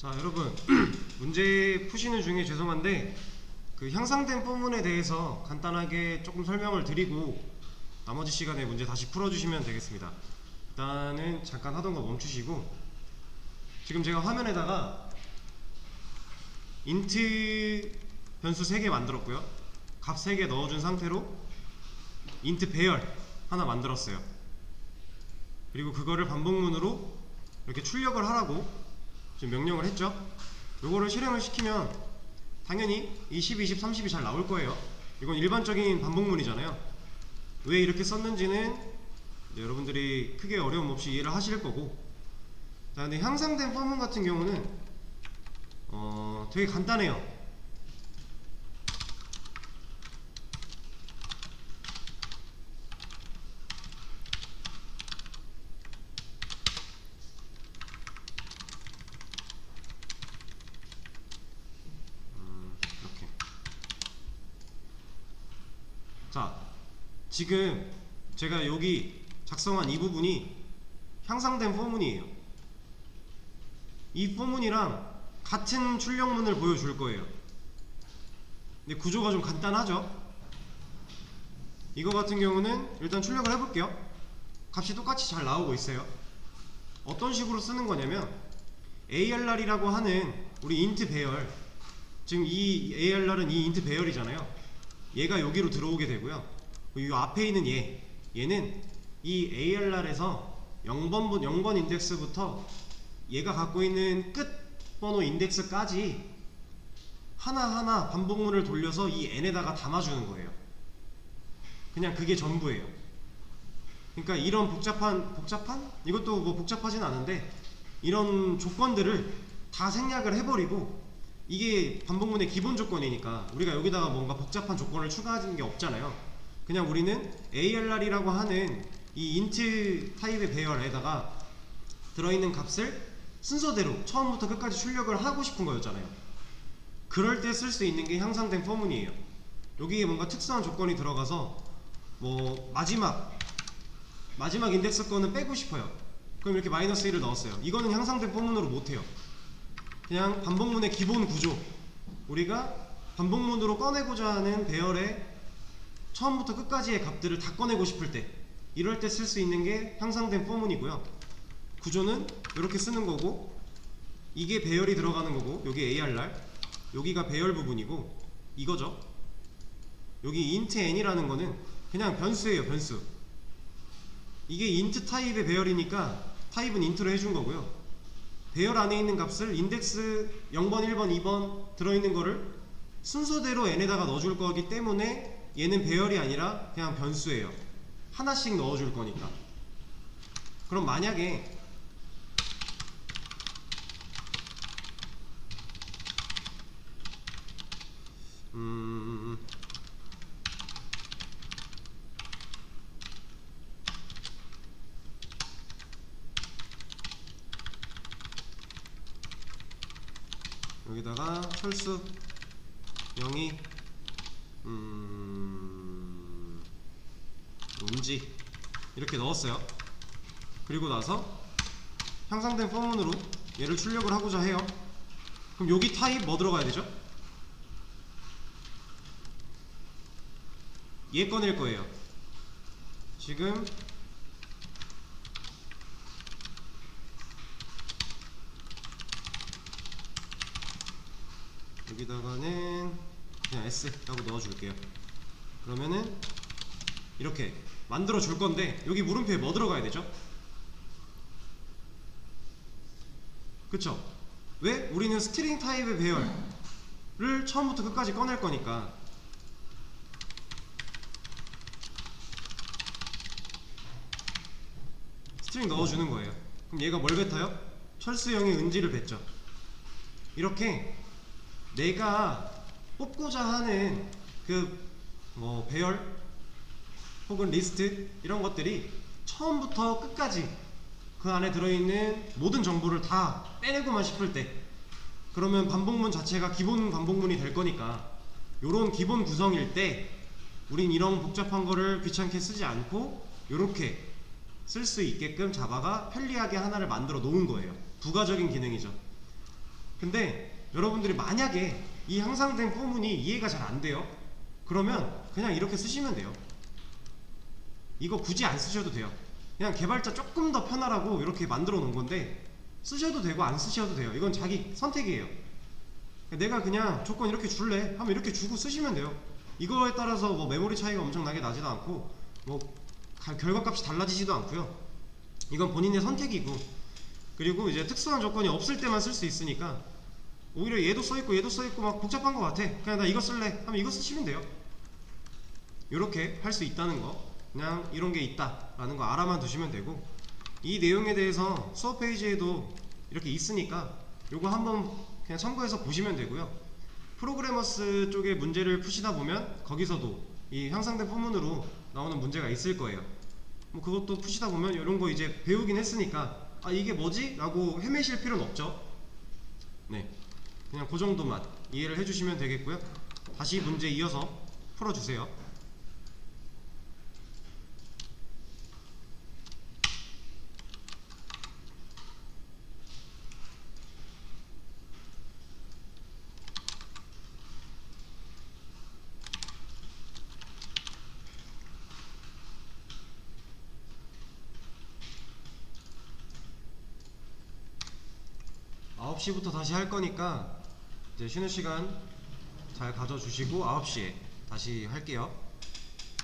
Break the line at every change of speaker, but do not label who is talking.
자 여러분 문제 푸시는 중에 죄송한데 그 향상된 포문에 대해서 간단하게 조금 설명을 드리고 나머지 시간에 문제 다시 풀어주시면 되겠습니다. 일단은 잠깐 하던 거 멈추시고 지금 제가 화면에다가 인트 변수 3개 만들었고요. 값 3개 넣어준 상태로 인트 배열 하나 만들었어요. 그리고 그거를 반복문으로 이렇게 출력을 하라고 지금 명령을 했죠. 요거를 실행을 시키면 당연히 이 10, 20, 30이 잘 나올 거예요. 이건 일반적인 반복문이잖아요. 왜 이렇게 썼는지는 여러분들이 크게 어려움 없이 이해를 하실 거고. 자, 근데 향상된 포문 같은 경우는 어, 되게 간단해요. 음, 이렇게. 자, 지금 제가 여기 작성한 이 부분이 향상된 포문이에요. 이 포문이랑 같은 출력문을 보여줄 거예요. 근데 구조가 좀 간단하죠? 이거 같은 경우는 일단 출력을 해볼게요. 값이 똑같이 잘 나오고 있어요. 어떤 식으로 쓰는 거냐면 ARR이라고 하는 우리 인트 배열 지금 이 ARR은 이 인트 배열이잖아요. 얘가 여기로 들어오게 되고요. 이 앞에 있는 얘, 얘는 이 ARR에서 0번, 0번 인덱스부터 얘가 갖고 있는 끝 번호 인덱스까지 하나하나 반복문을 돌려서 이 n에다가 담아주는 거예요. 그냥 그게 전부예요. 그러니까 이런 복잡한 복잡한 이것도 뭐 복잡하진 않은데 이런 조건들을 다 생략을 해버리고 이게 반복문의 기본 조건이니까 우리가 여기다가 뭔가 복잡한 조건을 추가하는 게 없잖아요. 그냥 우리는 ARR이라고 하는 이 인트 타입의 배열에다가 들어있는 값을 순서대로 처음부터 끝까지 출력을 하고 싶은 거였잖아요. 그럴 때 쓸 수 있는 게 향상된 포문이에요. 여기에 뭔가 특수한 조건이 들어가서 뭐 마지막 마지막 인덱스 거는 빼고 싶어요. 그럼 이렇게 마이너스 1을 넣었어요. 이거는 향상된 포문으로 못해요. 그냥 반복문의 기본 구조. 우리가 반복문으로 꺼내고자 하는 배열의 처음부터 끝까지의 값들을 다 꺼내고 싶을 때 이럴 때 쓸 수 있는 게 향상된 포문이고요. 구조는 이렇게 쓰는 거고 이게 배열이 들어가는 거고 여기 ARR 여기가 배열 부분이고 이거죠. 여기 int n이라는 거는 그냥 변수예요, 변수. 이게 int 타입의 배열이니까 타입은 int로 해준 거고요. 배열 안에 있는 값을 인덱스 0번, 1번, 2번 들어있는 거를 순서대로 n에다가 넣어줄 거기 때문에 얘는 배열이 아니라 그냥 변수예요. 하나씩 넣어줄 거니까. 그럼 만약에 음, 여기다가 철수 0이 음, 음지 이렇게 넣었어요. 그리고 나서 향상된 포문으로 얘를 출력을 하고자 해요. 그럼 여기 타입 뭐 들어가야 되죠? 얘 꺼낼 거예요. 지금 여기다가는 그냥 S라고 넣어줄게요. 그러면은 이렇게 만들어 줄 건데 여기 물음표에 뭐 들어가야 되죠? 그쵸? 왜? 우리는 스트링 타입의 배열을 처음부터 끝까지 꺼낼 거니까 스트링 넣어주는 거예요. 그럼 얘가 뭘 뱉어요? 철수형의 은지를 뱉죠. 이렇게 내가 뽑고자 하는 그 뭐 배열 혹은 리스트 이런 것들이 처음부터 끝까지 그 안에 들어있는 모든 정보를 다 빼내고만 싶을 때 그러면 반복문 자체가 기본 반복문이 될 거니까 요런 기본 구성일 때 우린 이런 복잡한 거를 귀찮게 쓰지 않고 요렇게 쓸 수 있게끔 자바가 편리하게 하나를 만들어 놓은 거예요. 부가적인 기능이죠. 근데 여러분들이 만약에 이 향상된 포문이 이해가 잘 안 돼요. 그러면 그냥 이렇게 쓰시면 돼요. 이거 굳이 안 쓰셔도 돼요. 그냥 개발자 조금 더 편하라고 이렇게 만들어 놓은 건데 쓰셔도 되고 안 쓰셔도 돼요. 이건 자기 선택이에요. 내가 그냥 조건 이렇게 줄래 하면 이렇게 주고 쓰시면 돼요. 이거에 따라서 뭐 메모리 차이가 엄청나게 나지도 않고 뭐 가- 결과값이 달라지지도 않고요. 이건 본인의 선택이고 그리고 이제 특수한 조건이 없을 때만 쓸 수 있으니까 오히려 얘도 써있고 얘도 써있고 막 복잡한 것 같아. 그냥 나 이거 쓸래. 하면 이거 쓰시면 돼요. 이렇게 할 수 있다는 거. 그냥 이런 게 있다 라는 거 알아만 두시면 되고 이 내용에 대해서 수업 페이지에도 이렇게 있으니까 요거 한번 그냥 참고해서 보시면 되고요. 프로그래머스 쪽에 문제를 푸시다 보면 거기서도 이 향상된 포문으로 나오는 문제가 있을 거예요. 뭐 그것도 푸시다 보면 이런 거 이제 배우긴 했으니까 아 이게 뭐지? 라고 헤매실 필요는 없죠. 네 그냥 그 정도만 이해를 해주시면 되겠고요. 다시 문제 이어서 풀어주세요. 아홉 시부터 다시 할 거니까 이제 쉬는 시간 잘 가져주시고 9시에 다시 할게요.